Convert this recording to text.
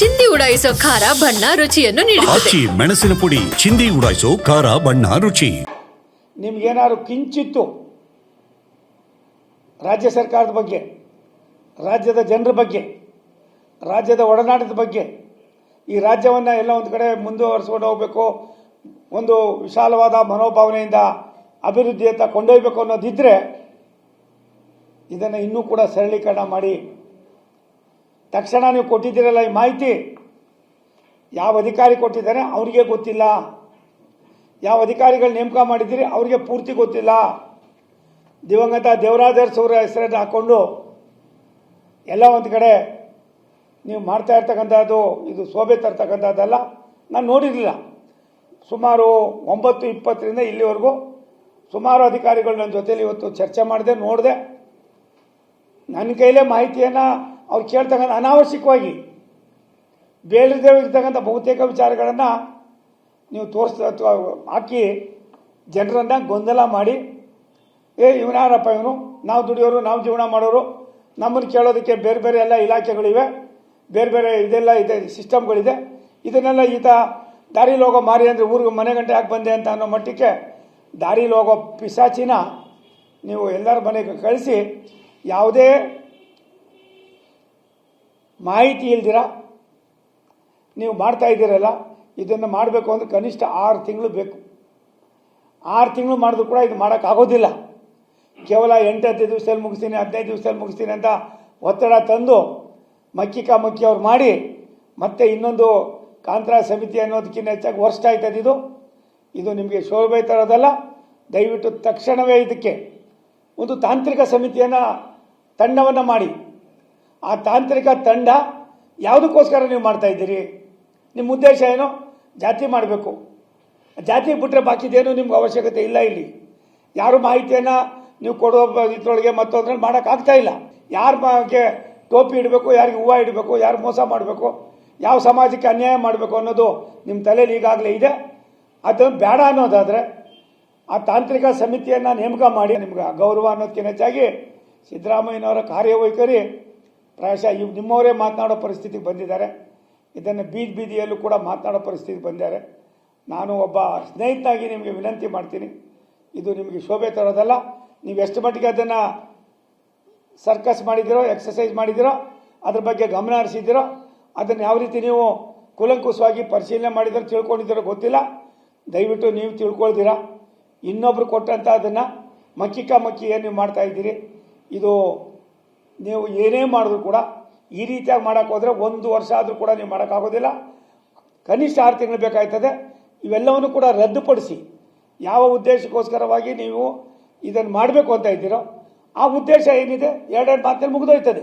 ಚಿಂದಿ ಉಡಾಯಿಸೋ ಖಾರ ಬಣ್ಣ ರುಚಿಯನ್ನು ನೀಡುತ್ತದೆ. ಆಚಿ ಮೆಣಸಿನ ಪುಡಿ ಚಿಂದಿ ಉಡಾಯಿಸೋ ಖಾರ ಬಣ್ಣ ರುಚಿ. ನಿಮ್ಗೇನಾದ್ರು ಕಿಂಚಿತ್ತು ರಾಜ್ಯ ಸರ್ಕಾರದ ಬಗ್ಗೆ ರಾಜ್ಯದ ಜನರ ಬಗ್ಗೆ ರಾಜ್ಯದ ಒಡನಾಟದ ಬಗ್ಗೆ ಈ ರಾಜ್ಯವನ್ನು ಎಲ್ಲ ಒಂದು ಕಡೆ ಮುಂದುವರಿಸ್ಕೊಂಡು ಹೋಗಬೇಕು ಒಂದು ವಿಶಾಲವಾದ ಮನೋಭಾವನೆಯಿಂದ ಅಭಿವೃದ್ಧಿಯತ್ತ ಕೊಂಡೊಯ್ಬೇಕು ಅನ್ನೋದಿದ್ದರೆ ಇದನ್ನು ಇನ್ನೂ ಕೂಡ ಸರಳೀಕರಣ ಮಾಡಿ ತಕ್ಷಣ ನೀವು ಕೊಟ್ಟಿದ್ದೀರಲ್ಲ ಈ ಮಾಹಿತಿ? ಯಾವ ಅಧಿಕಾರಿ ಕೊಟ್ಟಿದ್ದಾರೆ? ಅವರಿಗೆ ಗೊತ್ತಿಲ್ಲ. ಯಾವ ಅಧಿಕಾರಿಗಳು ನೇಮಕ ಮಾಡಿದ್ದೀರಿ? ಅವರಿಗೆ ಪೂರ್ತಿ ಗೊತ್ತಿಲ್ಲ. ದಿವಂಗತ ದೇವರಾಜರ್ ಸೌರ ಹೆಸರನ್ನು ಹಾಕ್ಕೊಂಡು ಎಲ್ಲ ಒಂದು ಕಡೆ ನೀವು ಮಾಡ್ತಾ ಇರ್ತಕ್ಕಂಥದ್ದು, ಇದು ಶೋಭೆ ತರ್ತಕ್ಕಂಥದ್ದಲ್ಲ. ನಾನು ನೋಡಿರಲಿಲ್ಲ. ಸುಮಾರು ಒಂಬತ್ತು, ಇಪ್ಪತ್ತರಿಂದ ಇಲ್ಲಿವರೆಗೂ ಸುಮಾರು ಅಧಿಕಾರಿಗಳು ನನ್ನ ಜೊತೇಲಿ ಇವತ್ತು ಚರ್ಚೆ ಮಾಡಿದೆ, ನೋಡಿದೆ. ನನ್ನ ಕೈಲೇ ಮಾಹಿತಿಯನ್ನು ಅವ್ರು ಕೇಳ್ತಕ್ಕಂಥ ಅನಾವಶ್ಯಕವಾಗಿ ಇರ್ತಕ್ಕಂಥ ಬಹುತೇಕ ವಿಚಾರಗಳನ್ನು ನೀವು ತೋರಿಸ್ ಹಾಕಿ ಜನರನ್ನು ಗೊಂದಲ ಮಾಡಿ, ಏ, ಇವನಾರಪ್ಪ ಇವನು, ನಾವು ದುಡಿಯೋರು, ನಾವು ಜೀವನ ಮಾಡೋರು ನಮ್ಮನ್ನು ಕೇಳೋದಕ್ಕೆ ಬೇರೆ ಬೇರೆ ಎಲ್ಲ ಇಲಾಖೆಗಳಿವೆ, ಬೇರೆ ಬೇರೆ ಇದೆಲ್ಲ ಇದೆ, ಸಿಸ್ಟಮ್ಗಳಿದೆ, ಇದನ್ನೆಲ್ಲ ಈತ ದಾರಿಲಿ ಹೋಗೋ ಮಾರಿ ಅಂದರೆ ಊರಿಗೆ ಮನೆ ಗಂಟೆ ಯಾಕೆ ಬಂದೆ ಅಂತ ಅನ್ನೋ ಮಟ್ಟಕ್ಕೆ ದಾರಿಲಿ ಹೋಗೋ ಪಿಸಾಚಿನ ನೀವು ಎಲ್ಲರ ಮನೆಗೆ ಕಳಿಸಿ, ಯಾವುದೇ ಮಾಹಿತಿ ಇಲ್ದಿರ? ನೀವು ಮಾಡ್ತಾ ಇದ್ದೀರಲ್ಲ, ಇದನ್ನು ಮಾಡಬೇಕು ಅಂದರೆ ಕನಿಷ್ಠ ಆರು ತಿಂಗಳು ಬೇಕು. ಆರು ತಿಂಗಳು ಮಾಡಿದ್ರು ಕೂಡ ಇದು ಮಾಡೋಕ್ಕಾಗೋದಿಲ್ಲ ಕೇವಲ ಎಂಟು ಹತ್ತು ದಿವಸದಲ್ಲಿ ಮುಗಿಸ್ತೀನಿ, ಹದಿನೈದು ದಿವಸದಲ್ಲಿ ಮುಗಿಸ್ತೀನಿ ಅಂತ ಒತ್ತಡ ತಂದು ಮಕ್ಕಿ ಕಾಮಕ್ಕಿ ಅವ್ರು ಮಾಡಿ, ಮತ್ತೆ ಇನ್ನೊಂದು ಕಾಂತರ ಸಮಿತಿ ಅನ್ನೋದಕ್ಕಿಂತ ಹೆಚ್ಚಾಗಿ ವರ್ಷ ಆಯ್ತದೆ ಇದು. ಇದು ನಿಮಗೆ ಶೋಭೆ ತರೋದಲ್ಲ. ದಯವಿಟ್ಟು ತಕ್ಷಣವೇ ಇದಕ್ಕೆ ಒಂದು ತಾಂತ್ರಿಕ ಸಮಿತಿಯನ್ನು ತಂಡವನ್ನು ಮಾಡಿ. ಆ ತಾಂತ್ರಿಕ ತಂಡ ಯಾವುದಕ್ಕೋಸ್ಕರ ನೀವು ಮಾಡ್ತಾ ಇದ್ದೀರಿ? ನಿಮ್ಮ ಉದ್ದೇಶ ಏನು? ಜಾತಿ ಮಾಡಬೇಕು. ಜಾತಿ ಬಿಟ್ಟರೆ ಬಾಕಿದೇನು ನಿಮ್ಗೆ ಅವಶ್ಯಕತೆ ಇಲ್ಲ ಇಲ್ಲಿ. ಯಾರು ಮಾಹಿತಿಯನ್ನು ನೀವು ಕೊಡೋ ಇದ್ರೊಳಗೆ ಮತ್ತೊಂದ್ರಲ್ಲಿ ಮಾಡೋಕ್ಕಾಗ್ತಾ ಇಲ್ಲ. ಯಾರ ಬಗ್ಗೆ ಟೋಪಿ ಇಡಬೇಕು, ಯಾರಿಗೆ ಹೂವು ಇಡಬೇಕು, ಯಾರು ಮೋಸ ಮಾಡಬೇಕು, ಯಾವ ಸಮಾಜಕ್ಕೆ ಅನ್ಯಾಯ ಮಾಡಬೇಕು ಅನ್ನೋದು ನಿಮ್ಮ ತಲೆಯಲ್ಲಿ ಈಗಾಗಲೇ ಇದೆ. ಅದನ್ನು ಬೇಡ ಅನ್ನೋದಾದರೆ ಆ ತಾಂತ್ರಿಕ ಸಮಿತಿಯನ್ನು ನೇಮಕ ಮಾಡಿ, ನಿಮ್ಗೆ ಗೌರವ ಅನ್ನೋದಕ್ಕಿಂತ ಹೆಚ್ಚಾಗಿ ಸಿದ್ದರಾಮಯ್ಯನವರ ಕಾರ್ಯವೈಖರಿ ಪ್ರಾಯಶಃ ಇವ್ ನಿಮ್ಮವರೇ ಮಾತನಾಡೋ ಪರಿಸ್ಥಿತಿಗೆ ಬಂದಿದ್ದಾರೆ. ಇದನ್ನು ಬೀದಿ ಬೀದಿಯಲ್ಲೂ ಕೂಡ ಮಾತನಾಡೋ ಪರಿಸ್ಥಿತಿಗೆ ಬಂದಿದ್ದಾರೆ. ನಾನು ಒಬ್ಬ ಸ್ನೇಹಿತನಾಗಿ ನಿಮಗೆ ವಿನಂತಿ ಮಾಡ್ತೀನಿ. ಇದು ನಿಮಗೆ ಶೋಭೆ ತರೋದಲ್ಲ. ನೀವು ಎಷ್ಟು ಮಟ್ಟಿಗೆ ಅದನ್ನು ಸರ್ಕಸ್ ಮಾಡಿದ್ದೀರೋ ಎಕ್ಸಸೈಸ್ ಮಾಡಿದ್ದೀರೋ, ಅದ್ರ ಬಗ್ಗೆ ಗಮನ ಹರಿಸಿದ್ದೀರೋ, ಅದನ್ನು ಯಾವ ರೀತಿ ನೀವು ಕೂಲಂಕುಷವಾಗಿ ಪರಿಶೀಲನೆ ಮಾಡಿದ್ರೆ, ತಿಳ್ಕೊಂಡಿದ್ದೀರೋ ಗೊತ್ತಿಲ್ಲ. ದಯವಿಟ್ಟು ನೀವು ತಿಳ್ಕೊಳ್ತೀರಾ? ಇನ್ನೊಬ್ರು ಕೊಟ್ಟಂಥ ಅದನ್ನು ಮಕ್ಕಿಕ ಮಕ್ಕಿ ಏನು ನೀವು ಮಾಡ್ತಾಯಿದ್ದೀರಿ ಇದು ನೀವು ಏನೇ ಮಾಡಿದ್ರು ಕೂಡ ಈ ರೀತಿಯಾಗಿ ಮಾಡೋಕ್ಕೋದ್ರೆ ಒಂದು ವರ್ಷ ಆದರೂ ಕೂಡ ನೀವು ಮಾಡೋಕ್ಕಾಗೋದಿಲ್ಲ ಕನಿಷ್ಠ ಆರು ತಿಂಗಳು ಬೇಕಾಗ್ತದೆ ಇವೆಲ್ಲವನ್ನು ಕೂಡ ರದ್ದುಪಡಿಸಿ ಯಾವ ಉದ್ದೇಶಕ್ಕೋಸ್ಕರವಾಗಿ ನೀವು ಇದನ್ನು ಮಾಡಬೇಕು ಅಂತ ಇದ್ದೀರೋ, ಆ ಉದ್ದೇಶ ಏನಿದೆ? ಎರಡೆರಡು ಮಾತಿನಲ್ಲಿ ಮುಗಿದೋಯ್ತದೆ.